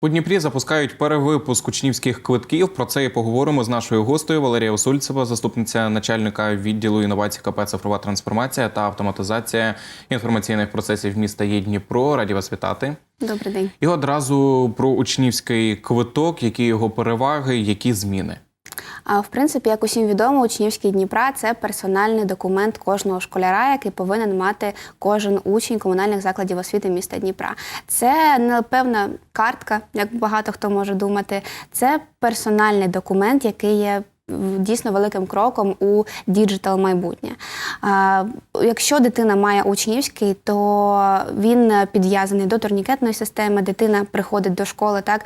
У Дніпрі запускають перевипуск учнівських квитків. Про це і поговоримо з нашою гостею Валерія Осульцева, заступниця начальника відділу інновацій КП «Цифрова трансформація та автоматизація інформаційних процесів міста є Дніпро. Раді вас вітати. Добрий день. І одразу про учнівський квиток, які його переваги, які зміни. А в принципі, як усім відомо, учнівські Дніпра це персональний документ кожного школяра, який повинен мати кожен учень комунальних закладів освіти міста Дніпра. Це не певна картка, як багато хто може думати. Це персональний документ, який є. Дійсно великим кроком у діджитал майбутнє. Якщо дитина має учнівський, то він підв'язаний до турнікетної системи. Дитина приходить до школи. Так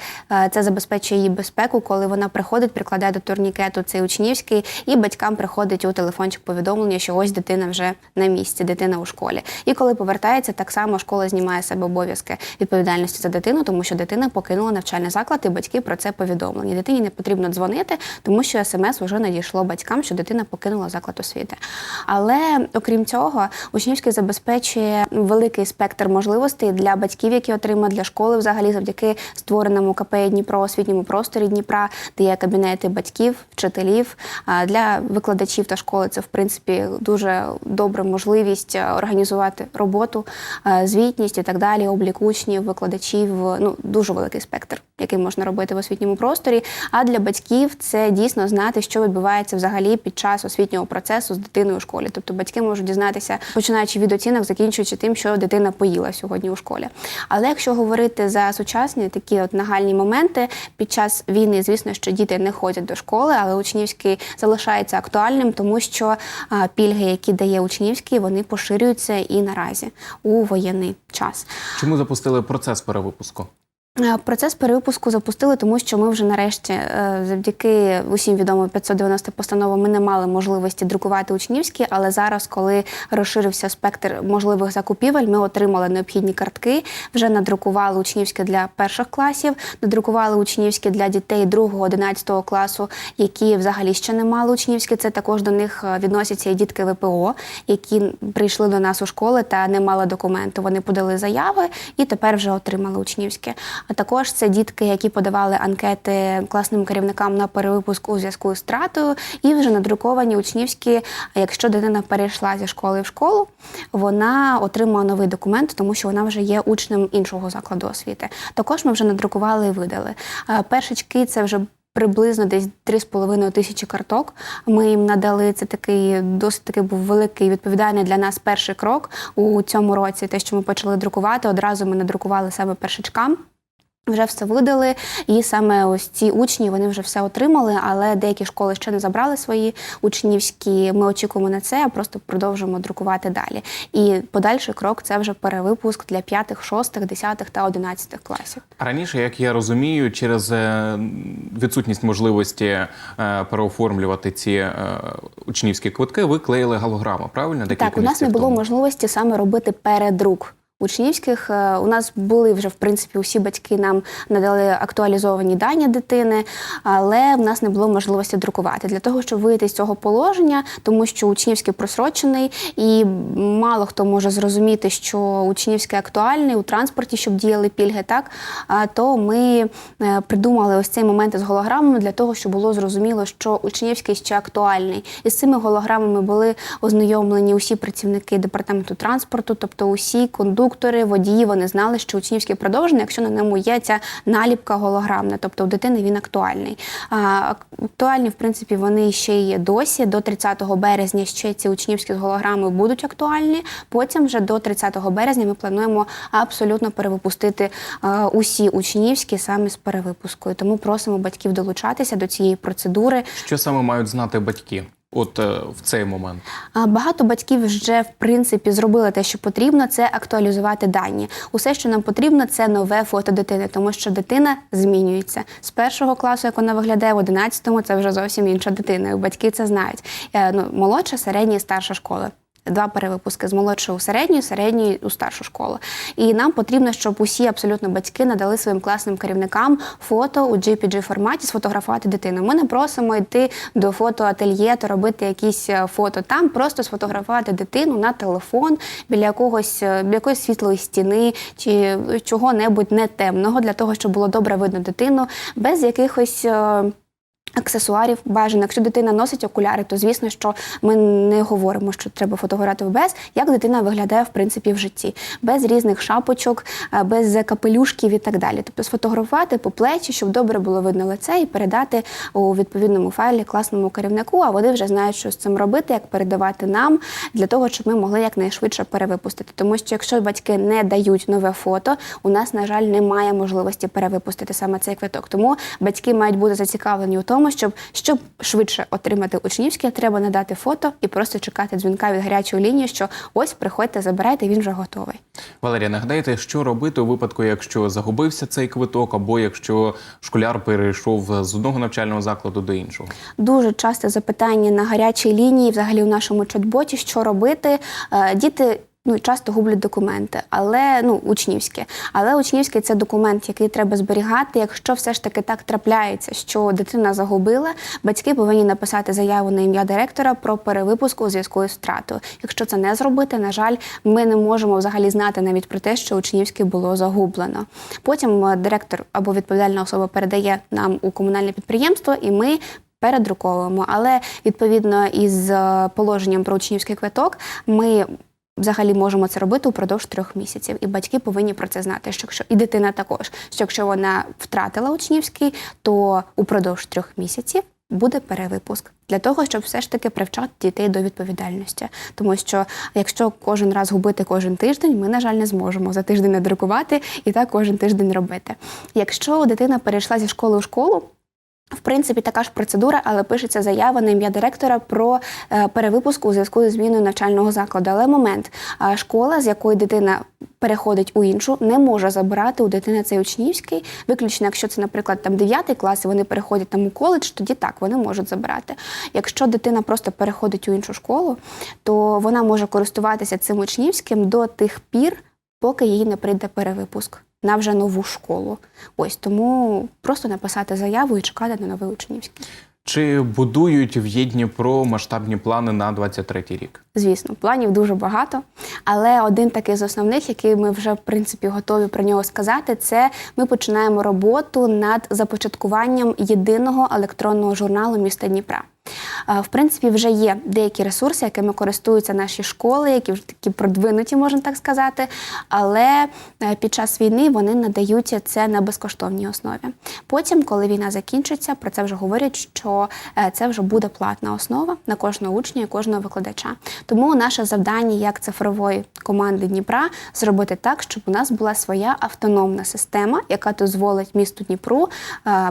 це забезпечує її безпеку, коли вона приходить, прикладає до турнікету цей учнівський, і батькам приходить у телефончик повідомлення, що ось дитина вже на місці, дитина у школі. І коли повертається, так само школа знімає себе обов'язки відповідальності за дитину, тому що дитина покинула навчальний заклад, і батьки про це повідомлені. Дитині не потрібно дзвонити, тому що смс вже надійшло батькам, що дитина покинула заклад освіти. Але окрім цього, учнівський забезпечує великий спектр можливостей для батьків, які отримають для школи, взагалі завдяки створеному КП Дніпро освітньому просторі Дніпра, де є кабінети батьків, вчителів. Для викладачів та школи це в принципі дуже добра можливість організувати роботу, звітність і так далі, облік учнів, викладачів. Ну дуже великий спектр, який можна робити в освітньому просторі. А для батьків це дійсно знати, що відбувається взагалі під час освітнього процесу з дитиною у школі. Тобто батьки можуть дізнатися, починаючи від оцінок, закінчуючи тим, що дитина поїла сьогодні у школі. Але якщо говорити за сучасні такі от нагальні моменти під час війни, звісно, що діти не ходять до школи, але учнівський залишається актуальним, тому що пільги, які дає учнівський, вони поширюються і наразі у воєнний час. Чому запустили процес перевипуску? Е, Процес перевипуску запустили, тому що ми вже нарешті, е, завдяки усім відомим 590 постановам, ми не мали можливості друкувати учнівські, але зараз, коли розширився спектр можливих закупівель, ми отримали необхідні картки, вже надрукували учнівські для перших класів, надрукували учнівські для дітей 2-11 класу, які взагалі ще не мали учнівські. Це також до них е, відносяться і дітки ВПО, які прийшли до нас у школи та не мали документу. Вони подали заяви і тепер вже отримали учнівські. А також це дітки, які подавали анкети класним керівникам на перевипуск у зв'язку з втратою, і вже надруковані учнівські. Якщо дитина перейшла зі школи в школу, вона отримала новий документ, тому що вона вже є учнем іншого закладу освіти. Також ми вже надрукували і видали. Першачки це вже. Приблизно десь 3,5 тисячі карток. Ми їм надали це такий досить такий був великий відповідальний для нас перший крок у цьому році. Те, що ми почали друкувати, одразу ми надрукували саме першачкам. Вже все видали, і саме ось ці учні вони вже все отримали, але деякі школи ще не забрали свої учнівські. Ми очікуємо на це, а просто продовжуємо друкувати далі. І подальший крок це вже перевипуск для п'ятих, шостих, десятих та одинадцятих класів. Раніше, як я розумію, через е, відсутність можливості е, переоформлювати ці е, учнівські квитки, ви клеїли галограми, правильно? Декілька Так, у нас не було тому. можливості саме робити передрук. Учнівських. Е, у нас були вже в принципі усі батьки нам надали актуалізовані дані дитини, але в нас не було можливості друкувати. Для того, щоб вийти з цього положення, тому що учнівський просрочений, і мало хто може зрозуміти, що учнівський актуальний у транспорті, щоб діяли пільги, так? То ми е, придумали ось цей момент з голограмами для того, щоб було зрозуміло, що учнівський ще актуальний. І з цими голограмами були ознайомлені усі працівники департаменту транспорту, тобто усі кондуктори, водії, вони знали, що учнівський продовжений, якщо на ньому є ця наліпка голограмна, тобто у дитини він актуальний. А, актуальні, в принципі, вони ще є досі. До 30 березня ще ці учнівські з голограми будуть актуальні. Потім вже до 30 березня ми плануємо абсолютно перевипустити усі учнівські саме з перевипускою. Тому просимо батьків долучатися до цієї процедури. Що саме мають знати батьки? От е, в цей момент. Багато батьків вже в принципі зробили те, що потрібно, це актуалізувати дані. Усе, що нам потрібно, це нове фото дитини, тому що дитина змінюється з першого класу, як вона виглядає в 11-му, це вже зовсім інша дитина. Батьки це знають. Е, Ну, молодша, середня старша школи. Два перевипуски з молодшої у середню, середньої у старшу школу. І нам потрібно, щоб усі абсолютно батьки надали своїм класним керівникам фото у JPG форматі сфотографувати дитину. Ми не просимо йти до фотоательє та робити якісь е, фото там, просто сфотографувати дитину на телефон біля якогось е, біля якоїсь світлої стіни чи чого-небудь не темного, для того, щоб було добре видно дитину, без якихось. Аксесуарів бажано. Якщо дитина носить окуляри, то звісно, що ми не говоримо, що треба фотографувати без як дитина виглядає в принципі в житті, без різних шапочок, е, без капелюшків і так далі. Тобто сфотографувати по плечі, щоб добре було видно лице, і передати у відповідному файлі класному керівнику. А вони вже знають, що з цим робити, як передавати нам для того, щоб ми могли якнайшвидше перевипустити. Тому що якщо батьки не дають нове фото, у нас на жаль немає можливості перевипустити саме цей квиток. Тому батьки мають бути зацікавлені у тому, щоб щоб швидше отримати учнівське, треба надати фото і просто чекати дзвінка від гарячої лінії, що ось приходьте, забирайте, він вже готовий. Валерія, нагадайте, що робити у випадку, якщо загубився цей квиток, або якщо школяр перейшов з одного навчального закладу до іншого. Дуже часте запитання на гарячій лінії, взагалі у нашому чат-боті, що робити. Е, Діти. Ну, часто гублять документи, але ну учнівські. Але учнівський це документ, який треба зберігати. Якщо все ж таки так трапляється, що дитина загубила, батьки повинні написати заяву на ім'я директора про перевипуск у зв'язку з втратою. Якщо це не зробити, на жаль, ми не можемо взагалі знати навіть про те, що учнівське було загублено. Потім е, директор або відповідальна особа передає нам у комунальне підприємство, і ми передруковуємо. Але відповідно із е, положенням про учнівський квиток ми. Взагалі можемо це робити упродовж трьох місяців, і батьки повинні про це знати. Що якщо і дитина також, що якщо вона втратила учнівський, то упродовж трьох місяців буде перевипуск для того, щоб все ж таки привчати дітей до відповідальності. Тому що якщо кожен раз губити кожен тиждень, ми на жаль не зможемо за тиждень надрукувати і так кожен тиждень робити. Якщо дитина перейшла зі школи у школу. В принципі, така ж процедура, але пишеться заява на ім'я директора про е, перевипуск у зв'язку зі зміною навчального закладу. Але момент школа, з якої дитина переходить у іншу, не може забирати у дитини цей учнівський. Виключно, якщо це, наприклад, там 9 клас, і вони переходять там у коледж, тоді так вони можуть забирати. Якщо дитина просто переходить у іншу школу, то вона може користуватися цим учнівським до тих пір, поки їй не прийде перевипуск на вже нову школу. Ось тому просто написати заяву і чекати на новий учнівський. Чи будують в Єдніпро масштабні плани на 23-й рік? Звісно, планів дуже багато, але один такий з основних, який ми вже в принципі готові про нього сказати, це ми починаємо роботу над започаткуванням єдиного електронного журналу міста Дніпра. Е, В принципі, вже є деякі ресурси, якими користуються наші школи, які вже такі продвинуті, можна так сказати. Але е, під час війни вони надають це на безкоштовній основі. Потім, коли війна закінчиться, про це вже говорять, що е, це вже буде платна основа на кожного учня і кожного викладача. Тому наше завдання як цифрової команди Дніпра зробити так, щоб у нас була своя автономна система, яка дозволить місту Дніпру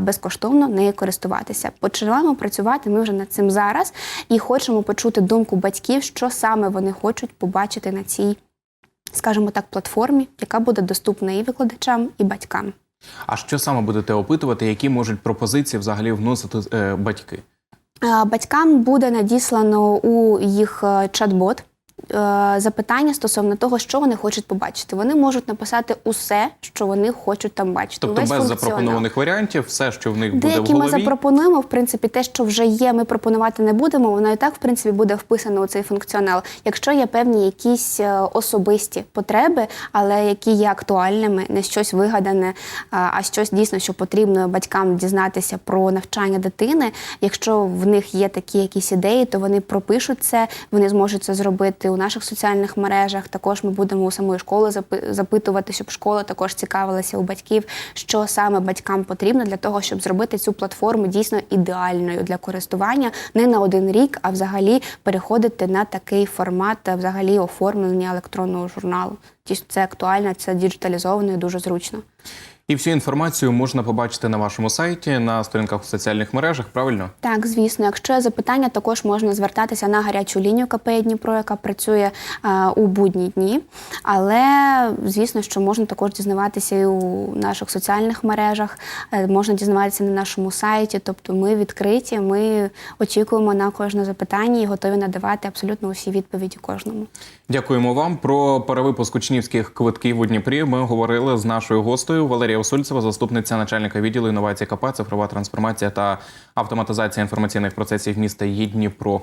безкоштовно нею користуватися. Починаємо працювати ми вже над цим зараз і хочемо почути думку батьків, що саме вони хочуть побачити на цій, скажімо так, платформі, яка буде доступна і викладачам, і батькам. А що саме будете опитувати, які можуть пропозиції взагалі вносити е, батьки? Батькам буде надіслано у їх е, чат-бот запитання стосовно того, що вони хочуть побачити. Вони можуть написати усе, що вони хочуть там бачити. Тобто Весь без запропонованих варіантів, все, що в них буде Деякі в ми запропонуємо, в принципі, те, що вже є, ми пропонувати не будемо. Воно і так, в принципі, буде вписано у цей функціонал. Якщо є певні якісь е, особисті потреби, але які є актуальними, не щось вигадане, а а щось дійсно, що потрібно батькам дізнатися про навчання дитини. Якщо в них є такі якісь ідеї, то вони пропишуть це, вони зможуть це зробити у наших соціальних мережах. Також ми будемо у самої школи запи- запитувати, щоб школа також цікавилася у батьків, що саме батькам потрібно для того, щоб зробити цю платформу дійсно ідеальною для користування не на один рік, а взагалі переходити на такий формат взагалі оформлення електронного журналу. Ті- Це актуально, це діджиталізовано і дуже зручно. І всю інформацію можна побачити на вашому сайті, на сторінках у соціальних мережах, правильно? Так, звісно, якщо є запитання, також можна звертатися на гарячу лінію КП Дніпро, яка працює е, у будні дні. Але звісно, що можна також дізнаватися і у наших соціальних мережах, е, можна дізнаватися на нашому сайті. Тобто ми відкриті, ми очікуємо на кожне запитання і готові надавати абсолютно усі відповіді кожному. Дякуємо вам про перевипуск учнівських квитків у Дніпрі. Ми говорили з нашою гостею Валерія Осульцева, заступниця начальника відділу інновацій КП, цифрова трансформація та автоматизація інформаційних процесів міста «Є Дніпро.